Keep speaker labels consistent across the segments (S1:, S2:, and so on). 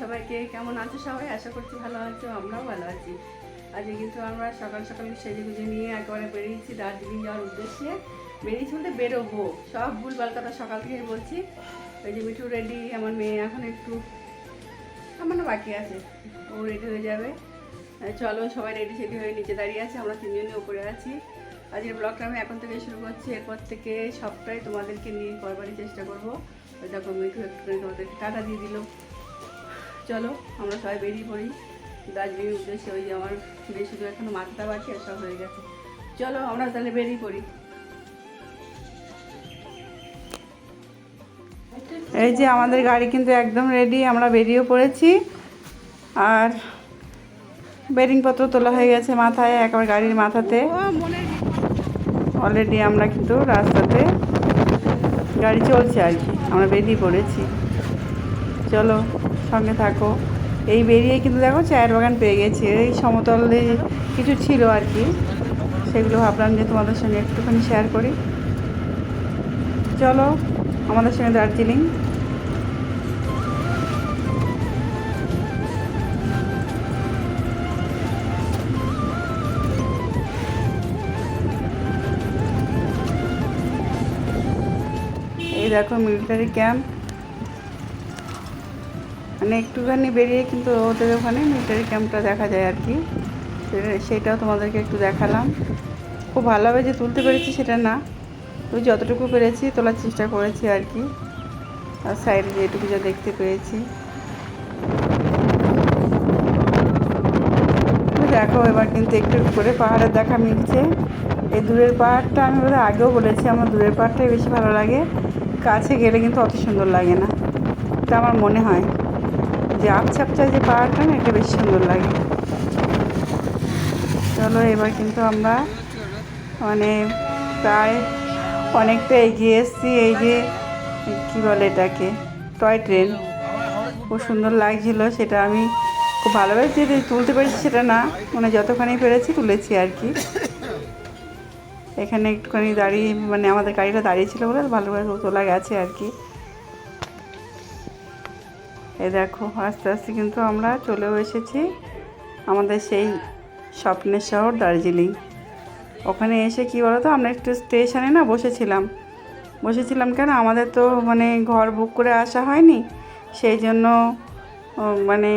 S1: সবাইকে কেমন আছো সবাই? আশা করছি ভালো আছো, আমরাও ভালো আছি। আজকে কিন্তু আমরা সকাল সকাল সেজে গুজে নিয়ে একেবারে বেরিয়েছি দার্জিলিং যাওয়ার উদ্দেশ্যে। বেরিয়েছি বলতে বেরোবো, সব ভুলভাল কথা সকাল থেকে বলছি। ওই যে মিঠু রেডি আমার মেয়ে এখন একটু সামান্য বাকি আছে, ও রেডি হয়ে যাবে। চলো সবাই রেডি সেডি হয়ে নিচে দাঁড়িয়ে আছে, আমরা তিনজনই উপরে আছি। আজকের ব্লগটা আমি এখন থেকে শুরু করছি, এরপর থেকে সবটাই তোমাদেরকে নিয়ে করবারই চেষ্টা করব। ওই দেখো মিঠু একটুখানি তোমাদেরকে টাটা দিয়ে দিল। চলো, আমরা সবাই বেরিয়ে পড়ি। দার্জিলিং উদ্দেশ্যে ওই আমার মেয়ে শুধু এখনও মাথাটা বাকি আর সব হয়ে গেছে। চলো, আমরা তাহলে বেরিয়ে পড়ি। এই যে আমাদের গাড়ি কিন্তু একদম রেডি আমরা বেরিয়ে পড়েছি। আর বেরিংপত্র তোলা হয়ে গেছে মাথায়, একবার গাড়ির মাথাতে। অলরেডি আমরা কিন্তু রাস্তাতে গাড়ি চলছে আর কি, আমরা বেরিয়ে পড়েছি। চলো। সঙ্গে থাকো। এই বেরিয়ে কিন্তু দেখো চায়ের বাগান পেয়ে গেছি। এই সমতলে কিছু ছিল আর কি, সেগুলো ভাবলাম যে তোমাদের সঙ্গে একটুখানি শেয়ার করি। চলো, আমাদের সঙ্গে দার্জিলিং। এই দেখো মিলিটারি ক্যাম্প মানে একটুখানি বেরিয়ে কিন্তু ওদের ওখানে মিলিটারি ক্যাম্পটা দেখা যায় আর কি। সেটাও তোমাদেরকে একটু দেখালাম। খুব ভালোভাবে যে তুলতে পেরেছি সেটা না। ওই যতটুকু পেরেছি তোলার চেষ্টা করেছি আর কি। আর সাইডে যেটুকু যা দেখতে পেয়েছি। দেখো এবার কিন্তু একটু একটু করে পাহাড়ের দেখা মিলছে। এই দূরের পাহাড়টা আমি বোধহয় আগেও বলেছি, আমার দূরের পাহাড়টাই বেশি ভালো লাগে। কাছে গেলে কিন্তু অত সুন্দর লাগে না। এটা আমার মনে হয়। যে আপছাপচা যে পাহাড়টা না, এটা বেশ সুন্দর লাগে। চলো, এবার কিন্তু আমরা মানে প্রায় অনেকটা এগিয়ে এসেছি, এই যে কী বলে এটাকে, টয় ট্রেন। খুব সুন্দর লাগছিল, সেটা আমি খুব ভালোভাবে যে তুলতে পেরেছি সেটা না মানে যতখানি পেরেছি তুলেছি আর কি। এখানে একটুখানি দাঁড়িয়ে মানে আমাদের গাড়িটা দাঁড়িয়ে ছিল বলে ভালোভাবে তোলা গেছে আর কি। এই দেখো, আস্তে আস্তে কিন্তু আমরা চলেও এসেছি আমাদের সেই স্বপ্নের শহর দার্জিলিং। ওখানে এসে কি তো আমরা একটু স্টেশনে না বসেছিলাম। বসেছিলাম কেন? আমাদের তো মানে ঘর বুক করে আসা হয়নি। সেই জন্য মানে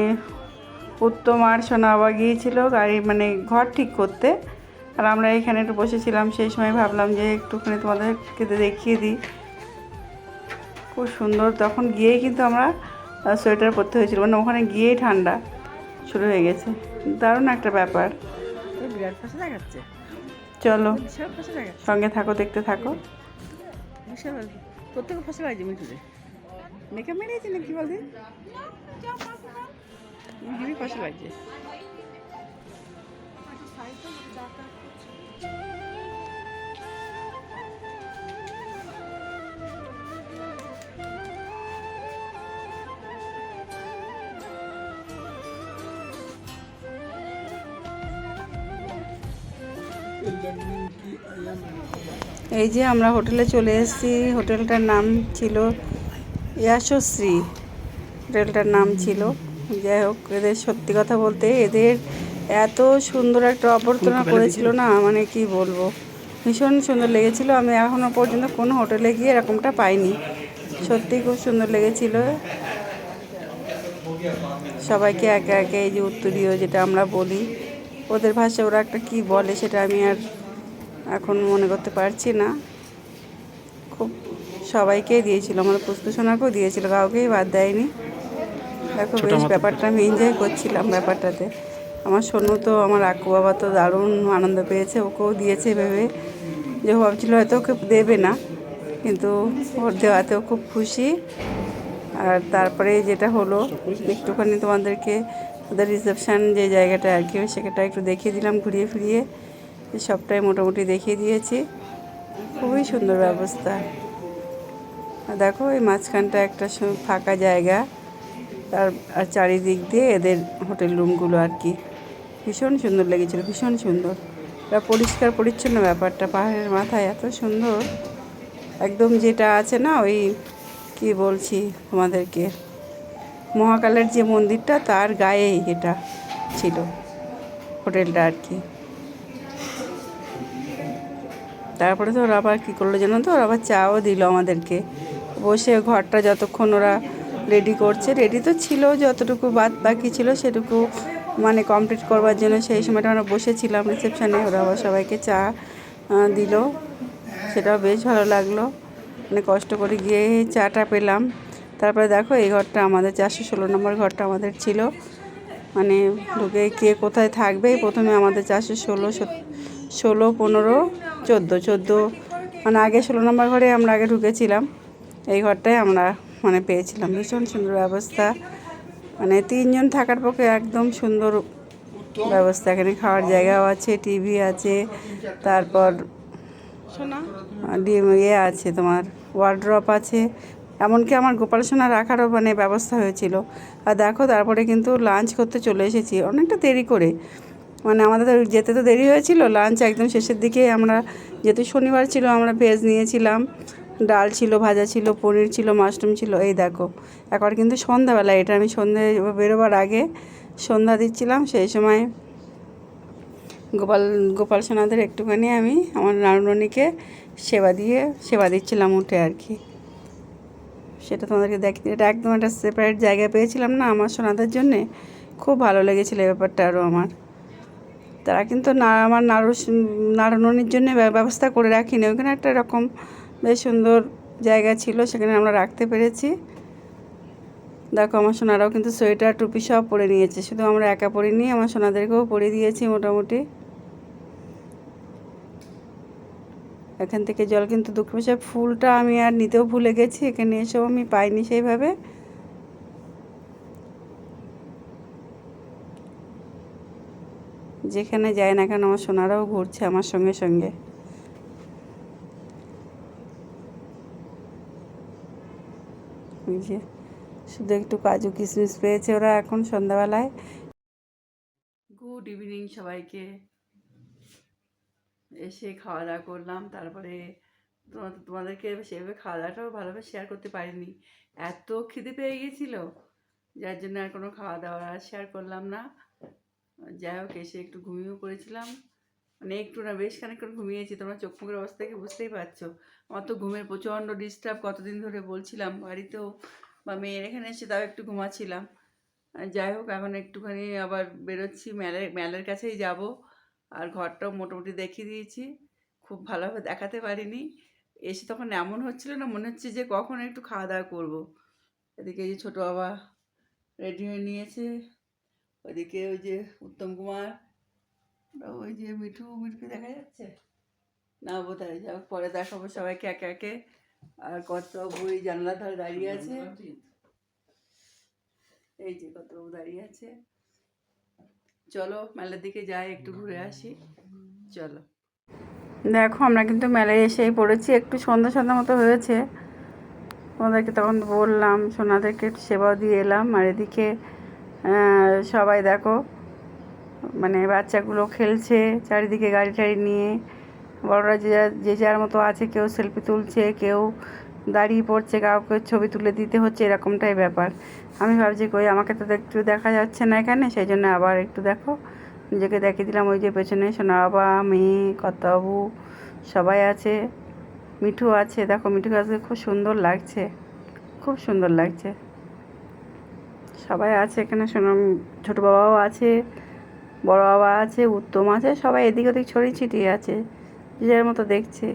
S1: উত্তম আর সোনাবা গিয়েছিল গাড়ি মানে ঘর ঠিক করতে। আর আমরা এখানে একটু বসেছিলাম, সেই সময় ভাবলাম যে একটুখানি তোমাদেরকে দেখিয়ে দিই। খুব সুন্দর, তখন গিয়েই কিন্তু আমরা সোয়েটার পরতে হয়েছিল। মানে ওখানে গিয়েই ঠান্ডা শুরু হয়ে গেছে। দারুণ একটা ব্যাপার।
S2: বিরাট ফাঁসে দেখাচ্ছে।
S1: চলো সঙ্গে থাকো দেখতে থাকো।
S2: প্রত্যেক ফাঁসে লাগছে মিঠুরে মেকআপ মেরেছি না কি বলদিন হেভি ফাঁসে লাগছে
S1: এই যে আমরা হোটেলে চলে এসেছি। হোটেলটার নাম ছিল ইয়াশশ্রী হোটেলটার নাম ছিল। যাই হোক এদের সত্যি কথা বলতে এদের এত সুন্দর একটা অভ্যর্থনা করেছিল না মানে কি বলব? ভীষণ সুন্দর লেগেছিল। আমি এখনও পর্যন্ত কোনো হোটেলে গিয়ে এরকমটা পাইনি। সত্যি খুব সুন্দর লেগেছিল। সবাইকে একে একে এই যে উত্তরীয় যেটা আমরা বলি ওদের ভাষায় ওরা একটা কি বলে সেটা আমি আর এখন মনে করতে পারছি না। খুব সবাইকেই দিয়েছিল আমার পুষ্পসোনাকেও দিয়েছিল কাউকেই বাদ দেয়নি। দেখো বেশ ব্যাপারটা আমি এনজয় করছিলাম ব্যাপারটাতে। আমার সোনু তো আমার আকু বাবা তো দারুণ আনন্দ পেয়েছে ওকেও দিয়েছে ভেবে। যে ভাবছিল হয়তো ওকে দেবে না কিন্তু ওর দেওয়াতেও খুব খুশি। আর তারপরে যেটা হলো একটুখানি তোমাদেরকে ওদের রিসেপশান যে জায়গাটা আর কি, সেটা একটু দেখিয়ে দিলাম, ঘুরিয়ে ফিরিয়ে। সবটাই মোটামুটি দেখিয়ে দিয়েছি। খুবই সুন্দর ব্যবস্থা। দেখো, এই মাঝখানটা একটা ফাঁকা জায়গা। তার আর চারিদিক দিয়ে এদের হোটেল রুমগুলো আর কি। ভীষণ সুন্দর লেগেছিলো, ভীষণ সুন্দর। এটা পরিষ্কার পরিচ্ছন্ন ব্যাপারটা, পাহাড়ের মাথায় এত সুন্দর। একদম যেটা আছে না, ওই কি বলছি তোমাদেরকে? মহাকালের যে মন্দিরটা, তার গায়ে এটা ছিল হোটেলটা আর কি। তারপরে তো ওরা আবার কী করল জানো তো? ওরা আবার চাও দিল আমাদেরকে। বসে ঘরটা যতক্ষণ ওরা রেডি করছে রেডি তো ছিল, যতটুকু বাদ বাকি ছিল সেটুকু মানে কমপ্লিট করবার জন্য সেই সময়টা আমরা বসেছিলাম রিসেপশানে ওরা আবার সবাইকে চা দিল। সেটাও বেশ ভালো লাগল। মানে কষ্ট করে গিয়ে চাটা পেলাম। তারপরে দেখো এই ঘরটা আমাদের চারশো ষোলো নম্বর ঘরটা আমাদের ছিল। মানে ঢুকে কে কোথায় থাকবে? প্রথমে আমাদের চারশো ষোলো ষোলো পনেরো চোদ্দ চোদ্দ মানে আগে ষোলো নম্বর ঘরে আমরা আগে ঢুকেছিলাম। এই ঘরটাই আমরা মানে পেয়েছিলাম। ভীষণ সুন্দর ব্যবস্থা। মানে তিনজন থাকার পক্ষে একদম সুন্দর ব্যবস্থা। এখানে খাওয়ার জায়গাও আছে টিভি আছে তারপর ইয়ে আছে তোমার ওয়ার্ড্রপ আছে। এমনকি আমার গোপাল সোনা রাখারও মানে ব্যবস্থা হয়েছিল। আর দেখো, তারপরে কিন্তু লাঞ্চ করতে চলে এসেছি। অনেকটা দেরি করে। মানে আমাদের যেতে তো দেরি হয়েছিল। লাঞ্চ একদম শেষের দিকে আমরা, যেহেতু শনিবার ছিল, আমরা ভেজ নিয়েছিলাম। ডাল ছিল, ভাজা ছিল, পনির ছিল মাশরুম ছিল। এই দেখো একবার কিন্তু সন্ধ্যাবেলা। এটা আমি সন্ধে বেরোবার আগে সন্ধ্যা দিচ্ছিলাম। সেই সময় গোপাল গোপাল সোনাদের একটুখানি আমি, আমার রানুরনিকে সেবা দিয়ে, সেবা দিচ্ছিলাম উঠে আর কি। সেটা তোমাদেরকে দেখি এটা একদম একটা সেপারেট জায়গা পেয়েছিলাম না আমার সোনাদের জন্যে। খুব ভালো লেগেছিলো এই ব্যাপারটা আরও আমার। তারা কিন্তু না, আমার নাড়ু নাড়ানোর জন্য ব্যবস্থা করে রাখিনি। ওখানে একটা এরকম বেশ সুন্দর জায়গা ছিল, সেখানে আমরা রাখতে পেরেছি। দেখো, আমার সোনারাও কিন্তু সোয়েটার, টুপি সব পরে নিয়েছে। শুধু আমরা একা পরিনি, আমার সোনাদেরকেও পরে দিয়েছি মোটামুটি। এখান থেকে জল কিন্তু দুঃখ পেশা ফুলটা আমি আর নিতেও ভুলে গেছি, এখানে এসেও আমি পাইনি সেইভাবে। যেখানে যায় না কেন আমার সোনারাও ঘুরছে আমার সঙ্গে সঙ্গে। শুধু একটু কাজু কিশমিশ পেয়েছে ওরা এখন সন্ধ্যাবেলায়। গুড ইভিনিং সবাইকে। এসে খাওয়া দাওয়া করলাম। তারপরে তোমাদের তোমাদেরকে সেভাবে খাওয়া দাওয়াটাও ভালোভাবে শেয়ার করতে পারিনি। এত খিদে পেয়ে গেছিল যার জন্য আর কোনো খাওয়া দাওয়া আর শেয়ার করলাম না। যাই হোক, এসে একটু ঘুমিয়েও পড়েছিলাম। মানে একটু না, বেশ খানিকক্ষণ ঘুমিয়েছি। তোমরা চোখ মুখের অবস্থা থেকে বুঝতেই পারছ। আমার তো ঘুমের প্রচণ্ড ডিস্টার্ব কতদিন ধরে বলছিলাম বাড়িতেও বা মেয়ের এখানে এসে তাও একটু ঘুমাচ্ছিলাম। যাই হোক, এখন একটুখানি আবার বেরোচ্ছি। ম্যালের ম্যালের কাছেই যাব। আর ঘরটাও মোটামুটি দেখিয়ে দিয়েছি। খুব ভালোভাবে দেখাতে পারিনি। এসে তখন এমন হচ্ছিল না মনে হচ্ছে যে কখন একটু খাওয়া দাওয়া করব। এদিকে এই যে ছোটো বাবা রেডি হয়ে নিয়েছে। ওইদিকে ওই যে উত্তম কুমার। ওই যে মিঠু মিঠুকে দেখা যাচ্ছে? না বোধ হয় যাক পরে দেখাবো সবাইকে একে একে। আর কত বই জানলা ধারে দাঁড়িয়ে আছে। এই যে কত দাঁড়িয়ে আছে। চলো মেলার দিকে যাই একটু ঘুরে আসি। চলো। দেখো আমরা কিন্তু মেলায় এসেই পড়েছি। একটু সন্ধ্যা সন্ধ্যা মতো হয়েছে। ওদেরকে তখন বললাম সোনাদেরকে একটু সেবাও দিয়ে এলাম। আর এদিকে সবাই দেখো মানে বাচ্চাগুলো খেলছে চারিদিকে গাড়ি টাড়ি নিয়ে। বড়রা যে যার- যে যার মতো আছে কেউ সেলফি তুলছে কেউ দাঁড়িয়ে পড়ছে, কাউকে ছবি তুলে দিতে হচ্ছে, এরকমটাই ব্যাপার। আমি ভাবছি কই, আমাকে তো একটু দেখা যাচ্ছে না এখানে, সেই জন্য আবার একটু দেখো। নিজেকে দেখিয়ে দিলাম, ওই যে পেছনে সোনা বাবা, মেয়ে কর্তাবু সবাই আছে। মিঠু আছে, দেখো মিঠু আজকে খুব সুন্দর লাগছে, খুব সুন্দর লাগছে। সবাই আছে এখানে শোনো ছোটো বাবাও আছে, বড় বাবা আছে, উত্তম আছে, সবাই এদিক ওদিক ছড়িয়ে ছিটিয়ে আছে, যে যার মতো দেখছে।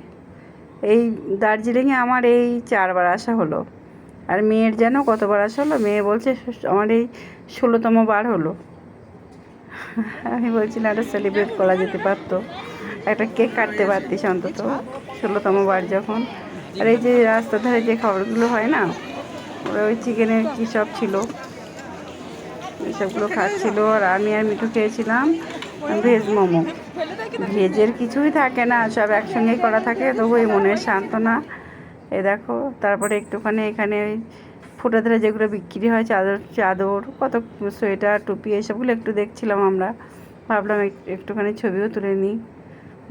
S1: এই দার্জিলিংয়ে আমার এই চারবার আসা হলো। আর মেয়ের যেন কতবার আসা হলো, মেয়ে বলছে, আমার এই ষোলোতম বার হলো। আমি বলছিলাম একটা সেলিব্রেট করা যেতে পারতো। একটা কেক কাটতে পারতিস অন্তত, ষোলোতম বার যখন। আর এই যে রাস্তার ধারে যে খাবারগুলো হয় না, ওরা ওই চিকেনের কী সব ছিল এসবগুলো খাচ্ছিল, আর আমি আর মিঠু খেয়েছিলাম। ভেজ মোমো। ভেজের কিছুই থাকে না, সব একসঙ্গেই করা থাকে তবু এই মনের সান্ত্বনা। এ দেখো, তারপরে একটুখানি এখানে ওই ফুটে ধরে যেগুলো বিক্রি হয়, চাদর চাদর, কত সোয়েটার, টুপি, এসবগুলো একটু দেখছিলাম আমরা। ভাবলাম একটুখানি ছবিও তুলে নিই,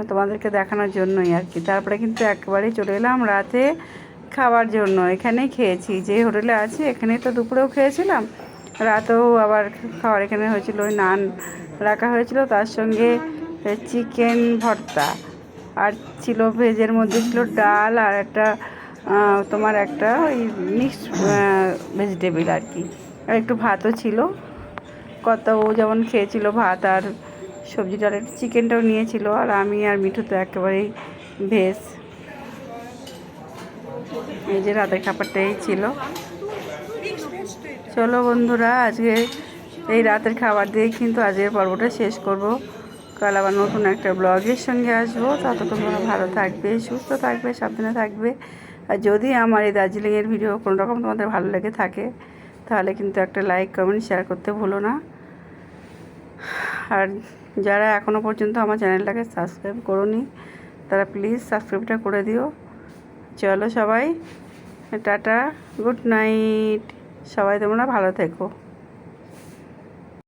S1: তোমাদেরকে দেখানোর জন্যই আর কি। তারপরে কিন্তু একেবারেই চলে এলাম রাতে খাওয়ার জন্য। এখানেই খেয়েছি, যে হোটেলে আছে, এখানেই তো দুপুরেও খেয়েছিলাম। রাতেও আবার খাবার এখানে হয়েছিল, ওই নান রাখা হয়েছিল, তার সঙ্গে চিকেন ভর্তা। আর ছিল ভেজের মধ্যে ছিল ডাল আর একটা তোমার একটা ওই মিক্সড ভেজিটেবিল আর কি। আর একটু ভাতও ছিল। কত ও যেমন খেয়েছিল ভাত আর সবজি ডাল, একটু চিকেনটাও নিয়েছিল আর আমি আর মিঠু তো একেবারেই ভেজ। এই যে রাতের খাবারটাই ছিল। চলো বন্ধুরা, আজকে এই রাতের খাবার দিয়ে কিন্তু আজকের পর্বটা শেষ করব। কাল আবার নতুন একটা ব্লগের সঙ্গে আসব। ততক্ষণ তোমরা ভালো থাকবে, সুস্থ থাকবে, সাবধানে থাকবে। আর যদি আমার এই দার্জিলিংয়ের ভিডিও কোনো রকম তোমাদের ভালো লেগে থাকে, তাহলে কিন্তু একটা লাইক কমেন্ট শেয়ার করতে ভুলো না। আর যারা এখনও পর্যন্ত আমার চ্যানেলটাকে সাবস্ক্রাইব করোনি, তারা প্লিজ সাবস্ক্রাইবটা করে দিও। চলো সবাই, টাটা গুড নাইট সবাই তোমরা ভালো থেকো।